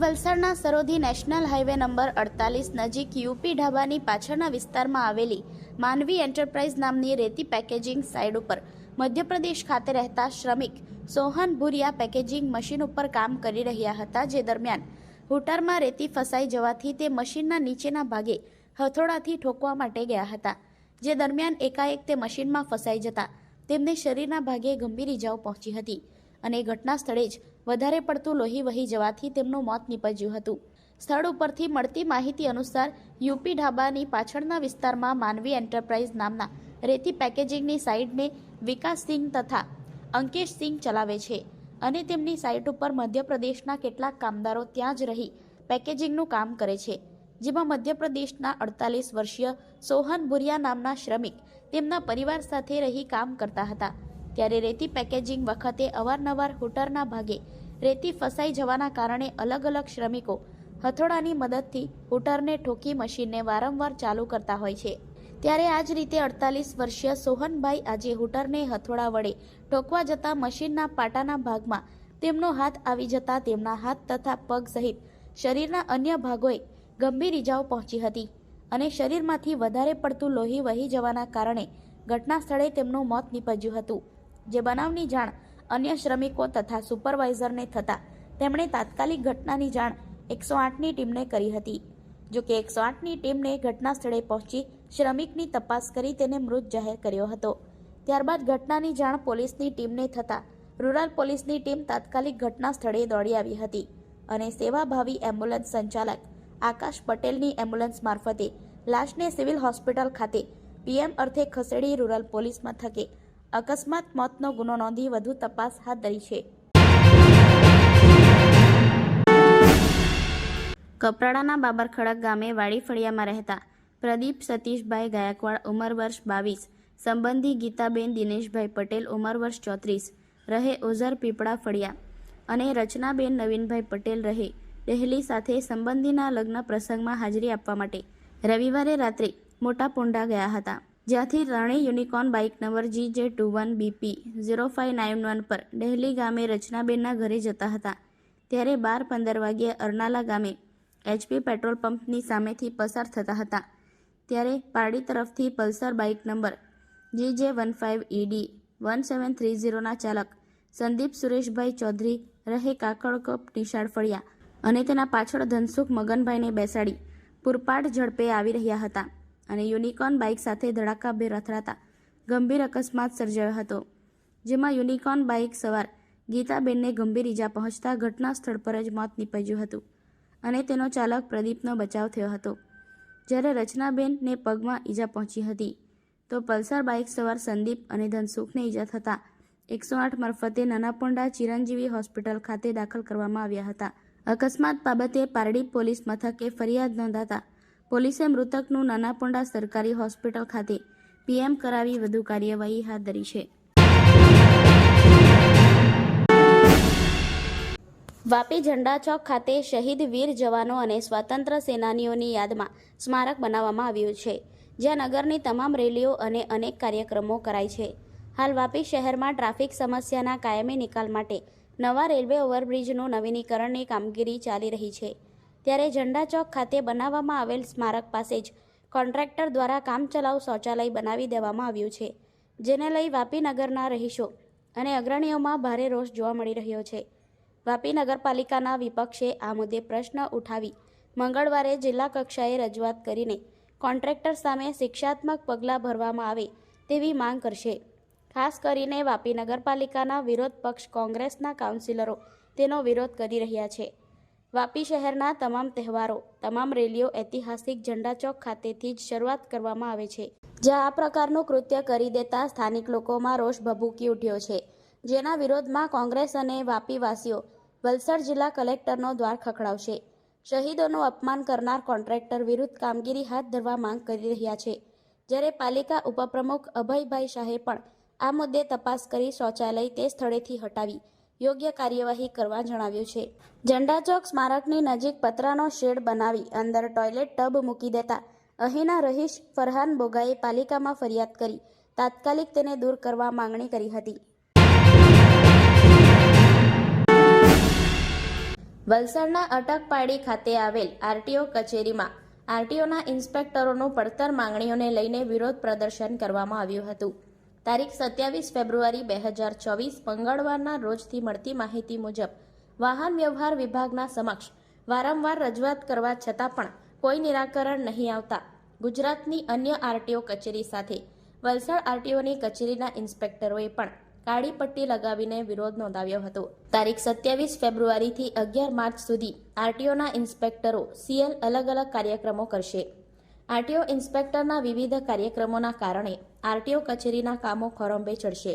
વલસાડના સરોધી national highway number અડતાલીસ નજીક યુપી ઢાબાની પાછળના વિસ્તારમાં આવેલી માનવી એન્ટરપ્રાઇઝ નામની રેતી પેકેજિંગ સાઇડ ઉપર મધ્યપ્રદેશ ખાતે રહેતા શ્રમિક સોહન ભુરિયા પેકેજિંગ મશીન ઉપર કામ કરી રહ્યા હતા, જે દરમિયાન હુટારમાં રેતી ફસાઈ જવાથી તે મશીનના નીચેના ભાગે હથોડાથી ઠોકવા માટે ગયા હતા, જે દરમિયાન એકાએક તે મશીનમાં ફસાઈ જતા તેમને શરીરના ભાગે ગંભીર ઇજાઓ પહોંચી હતી. અને ઘટના સ્થળે જ વધારે પડતું લોહી વહી જવાથી તેમનું મોત નીપજ્યું હતું. સ્થળ ઉપરથી મળતી માહિતી અનુસાર, યુપી ઢાબાની પાછળના વિસ્તારમાં માનવી એન્ટરપ્રાઇઝ નામના રેતી પેકેજિંગની સાઇટને વિકાસસિંહ તથા અંકેશસિંહ ચલાવે છે અને તેમની સાઇટ ઉપર મધ્યપ્રદેશના કેટલાક કામદારો ત્યાં જ રહી પેકેજિંગનું કામ કરે છે, જેમાં મધ્યપ્રદેશના અડતાલીસ વર્ષીય સોહન ભુરિયા નામના શ્રમિક તેમના પરિવાર સાથે રહી કામ કરતા હતા. ત્યારે રેતી પેકેજિંગ વખતે અવારનવાર હુટરના ભાગે રેતી ફસાઈ જવાના કારણે અલગ અલગ શ્રમિકો હથોડાની મદદથી હુટરને ઠોકી મશીનને વારંવાર ચાલુ કરતા હોય છે. ત્યારે આ જ રીતે અડતાલીસ વર્ષીય સોહનભાઈ આજે હુટરને હથોડા વડે ઠોકવા જતા મશીનના પાટાના ભાગમાં તેમનો હાથ આવી જતા તેમના હાથ તથા પગ સહિત શરીરના અન્ય ભાગોએ ગંભીર ઇજાઓ પહોંચી હતી અને શરીરમાંથી વધારે પડતું લોહી વહી જવાના કારણે ઘટના સ્થળે તેમનું મોત નીપજ્યું હતું. જે બનાવની જાણ અન્ય શ્રમિકો તથા સુપરવાઇઝરને થતાં તેમણે તાત્કાલિક ઘટનાની જાણ એકસો આઠની ટીમને કરી હતી. જો કે એકસો આઠની ટીમને ઘટના સ્થળે પહોંચી શ્રમિકની તપાસ કરી તેને મૃત જાહેર કર્યો હતો. ત્યારબાદ ઘટનાની જાણ પોલીસની ટીમને થતાં રૂરલ પોલીસની ટીમ તાત્કાલિક ઘટના સ્થળે દોડી આવી હતી અને સેવાભાવી એમ્બ્યુલન્સ સંચાલક આકાશ પટેલની એમ્બ્યુલન્સ મારફતે લાશને સિવિલ હોસ્પિટલ ખાતે પીએમ અર્થે ખસેડી રૂરલ પોલીસ મથકે અકસ્માત મોતનો ગુનો નોંધી વધુ તપાસ હાથ ધરી છે. કપરાડાના બાબરખડક ગામે વાડી ફળિયામાં રહેતા પ્રદીપ સતીશભાઈ ગાયકવાડ, ઉંમર વર્ષ બાવીસ. સંબંધી ગીતાબેન દિનેશભાઈ પટેલ, ઉંમર વર્ષ ચોત્રીસ. રહે ઓઝર પીપળા ફળિયા. અને રચનાબેન નવીનભાઈ પટેલ રહે દહેલી સાથે સંબંધીના લગ્ન પ્રસંગમાં હાજરી આપવા માટે. રવિવારે રાત્રે મોટા પોંડા ગયા હતા. જ્યાંથી રાણી unicorn bike number G J two one BP zero five nine one પર દહેલી ગામે રચનાબેનના ઘરે જતા હતા. ત્યારે બાર પંદર વાગ્યે અરનાલા ગામે એચપી પેટ્રોલ પંપની સામેથી પસાર થતા હતા. ત્યારે પારડી તરફથી Pulsar bike number G J one five ED one seven three ઝીરોના ચાલક સંદીપ સુરેશભાઈ ચૌધરી રહે કાકડકપ નિશાળ ફળિયા અને તેના પાછળ ધનસુખ મગનભાઈને બેસાડી પૂરપાટ ઝડપે આવી રહ્યા હતા. અને યુનિકોર્ન બાઇક સાથે ધડાકાભેર અથડાતા ગંભીર અકસ્માત સર્જાયો હતો. જેમાં યુનિકોર્ન બાઇક સવાર ગીતાબેનને ગંભીર ઈજા પહોંચતા ઘટના સ્થળ પર જ મોત નીપજ્યું હતું અને તેનો ચાલક પ્રદીપનો બચાવ થયો હતો. જ્યારે રચનાબેનને પગમાં ઈજા પહોંચી હતી, તો પલ્સર બાઇક સવાર સંદીપ અને ધનસુખને ઈજા થતાં એકસો આઠ મારફતે નાનાપોંડા ચિરંજીવી હોસ્પિટલ ખાતે દાખલ કરવામાં આવ્યા હતા. અકસ્માત બાબતે પારડી પોલીસ મથકે ફરિયાદ નોંધાતા પોલીસે મૃતકનું નાનાપોંડા સરકારી હોસ્પિટલ ખાતે પીએમ કરાવી વધુ કાર્યવાહી હાથ ધરી છે. વાપી ઝંડા ચોક ખાતે શહીદ વીર જવાનો અને સ્વાતંત્ર્ય સેનાનીઓની યાદમાં સ્મારક બનાવવામાં આવ્યું છે, જ્યાં નગરની તમામ રેલીઓ અને અનેક કાર્યક્રમો કરાય છે. હાલ વાપી શહેરમાં ટ્રાફિક સમસ્યાના કાયમી નિકાલ માટે નવા રેલવે ઓવરબ્રિજનું નવીનીકરણની કામગીરી ચાલી રહી છે. ત્યારે ઝંડા ચોક ખાતે બનાવવામાં આવેલ સ્મારક પાસે જ કોન્ટ્રાક્ટર દ્વારા કામચલાઉ શૌચાલય બનાવી દેવામાં આવ્યું છે, જેને લઈ વાપી નગરના રહીશો અને અગ્રણીઓમાં ભારે રોષ જોવા મળી રહ્યો છે. વાપી નગરપાલિકાના વિપક્ષે આ મુદ્દે પ્રશ્ન ઉઠાવી મંગળવારે જિલ્લા કક્ષાએ રજૂઆત કરીને કોન્ટ્રાક્ટર સામે શિક્ષાત્મક પગલાં ભરવામાં આવે તેવી માંગ કરશે. ખાસ કરીને વાપી નગરપાલિકાના વિરોધ પક્ષ કોંગ્રેસના કાઉન્સિલરો તેનો વિરોધ કરી રહ્યા છે. વાપી શહેરના તમામ તહેવારો, તમામ રેલીઓ ઐતિહાસિક ઝંડા ચોક ખાતેથી જ શરૂઆત કરવામાં આવે છે, જ્યાં આ પ્રકારનું કૃત્ય કરી દેતા સ્થાનિક લોકોમાં રોષ ભભૂકી ઉઠ્યો છે. જેના વિરોધમાં કોંગ્રેસ અને વાપીવાસીઓ વલસાડ જિલ્લા કલેક્ટરનો દ્વાર ખખડાવશે. શહીદોનું અપમાન કરનાર કોન્ટ્રાક્ટર વિરુદ્ધ કામગીરી હાથ ધરવા માંગ કરી રહ્યા છે. જ્યારે પાલિકા ઉપપ્રમુખ અભયભાઈ શાહે પણ આ મુદ્દે તપાસ કરી શૌચાલય તે સ્થળેથી હટાવી યોગ્ય કાર્યવાહી કરવા જણાવ્યું છે. ઝંડા ચોક સ્મારકની નજીક પતરાનો શેડ બનાવી અંદર ટોયલેટ ટબ મૂકી દેતા અહીંના રહીશ ફરહાન બોગાએ પાલિકામાં ફરિયાદ કરી. તાત્કાલિક તેને દૂર કરવા માંગણી કરી હતી. વલસાડના અટકપાડી ખાતે આવેલ આરટીઓ કચેરીમાં આરટીઓના ઇન્સ્પેક્ટરોનું પડતર માંગણીઓને લઈને વિરોધ પ્રદર્શન કરવામાં આવ્યું હતું. તારીખ સત્યાવીસ ફેબ્રુઆરી બે હજાર ચોવીસ મંગળવારના રોજથી મળતી માહિતી મુજબ, વાહન વ્યવહાર વિભાગના સમક્ષ વારંવાર રજૂઆત કરવા છતાં પણ કોઈ નિરાકરણ નહીં આવતા, ગુજરાતની અન્ય આરટીઓ કચેરી સાથે વલસાડ આરટીઓની કચેરીના ઇન્સ્પેક્ટરોએ પણ કાળી પટ્ટી લગાવીને વિરોધ નોંધાવ્યો હતો. તારીખ સત્યાવીસ ફેબ્રુઆરીથી અગિયાર માર્ચ સુધી આરટીઓના ઇન્સ્પેક્ટરો સીએલ અલગ અલગ કાર્યક્રમો કરશે. આરટીઓ ઇન્સ્પેક્ટરના વિવિધ કાર્યક્રમોના કારણે આરટીઓ કચેરીના કામો ખોરંભે ચડશે.